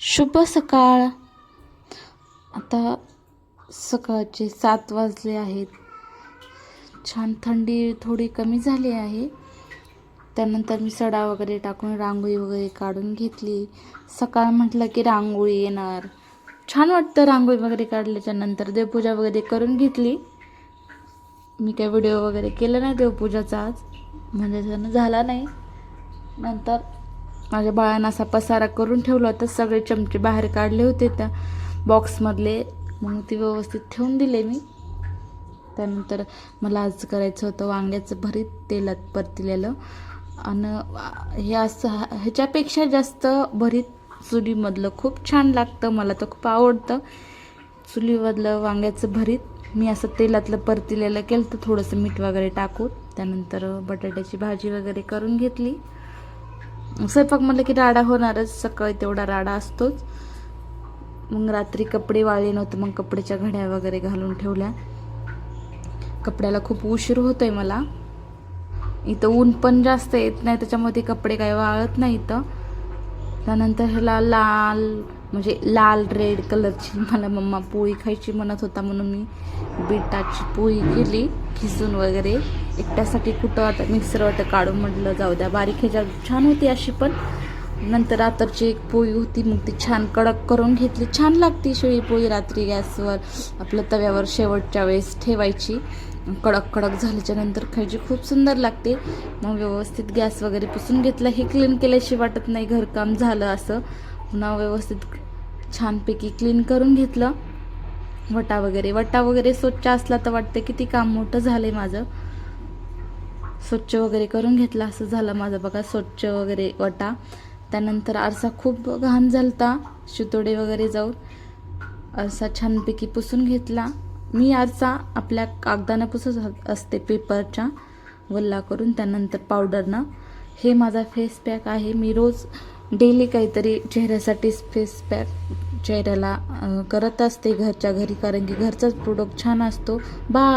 शुभ सकाळ. आता सकाळचे सात वाजले आहेत. छान थंडी थोडी कमी झाली आहे. त्यानंतर मी सडा वगैरे टाकून रांगोळी वगैरे काढून घेतली. सकाळ म्हटलं की रांगोळी येणार. छान वाटतं रांगोळी वगैरे काढल्याच्या नंतर देवपूजा वगैरे करून घेतली. मी काय व्हिडिओ वगैरे केलं नाही देवपूजाचा आज. म्हणजे त्यानं झाला नाही. नंतर माझ्या बाळानं असा पसारा करून ठेवला होता. सगळे चमचे बाहेर काढले होते त्या बॉक्समधले मग ते व्यवस्थित ठेवून दिले मी. त्यानंतर मला आज करायचं होतं वांग्याचं भरीत तेलात परतलेलं. आणि हे असं ह्याच्यापेक्षा जास्त भरीत चुलीमधलं खूप छान लागतं. मला तर खूप आवडतं. चुलीमधलं वांग्याचं भरीत. मी असं तेलातलं परतलेलं केलं तर थोडंसं मीठ वगैरे टाकून. त्यानंतर बटाट्याची भाजी वगैरे करून घेतली. स्वयंपाक म्हटलं की राडा होणारच सकाळी तेवढा राडा असतोच. मग रात्री कपडे वाळले नव्हते मग कपड्याच्या घड्या वगैरे घालून ठेवल्या. कपड्याला खूप उशीर होतोय मला. इथं ऊन पण जास्त येत नाही त्याच्यामध्ये कपडे काही वाळत नाही इथं. त्यानंतर ह्याला लाल म्हणजे लाल रेड कलरची मला मम्मा पोळी खायची म्हणत होता म्हणून मी बिटाची पोळी केली खिसून वगैरे. एकट्यासाठी कुठं आता मिक्सर वाटं काढून म्हटलं जाऊ द्या बारीक ह्याच्यात छान होती अशी पण. नंतर रात्रची एक पोळी होती मग ती छान कडक करून घेतली. छान लागती शेळी पोळी रात्री गॅसवर आपलं तव्यावर शेवटच्या वेळेस ठेवायची. कडक कडक झाल्याच्यानंतर खायची. खूप सुंदर लागते. मग व्यवस्थित गॅस वगैरे पुसून घेतला. हे क्लीन केल्याशी वाटत नाही घरकाम झालं असं. पुन्हा व्यवस्थित छानपैकी क्लीन करून घेतलं. वटा वगैरे वटा वगैरे स्वच्छ असला तर वाटतं किती काम मोठं झालं आहे माझं. स्वच्छ वगैरे करून घेतला असं झालं माझं. बघा स्वच्छ वगैरे वटा. त्यानंतर आरसा खूप घाण झालता. शितोडे वगैरे जाऊन आरसा छानपैकी पुसून घेतला. मी आरसा आपल्या कागदानं पुसत असते पेपरच्या वल्ला करून. त्यानंतर पावडरनं हे माझा फेस पॅक आहे. मी रोज डेली काहीतरी चेहऱ्यासाठी स्पेस पॅक चेहऱ्याला करत असते घरच्या घरी कारण की घरचाच प्रोडक्ट छान असतो. बाय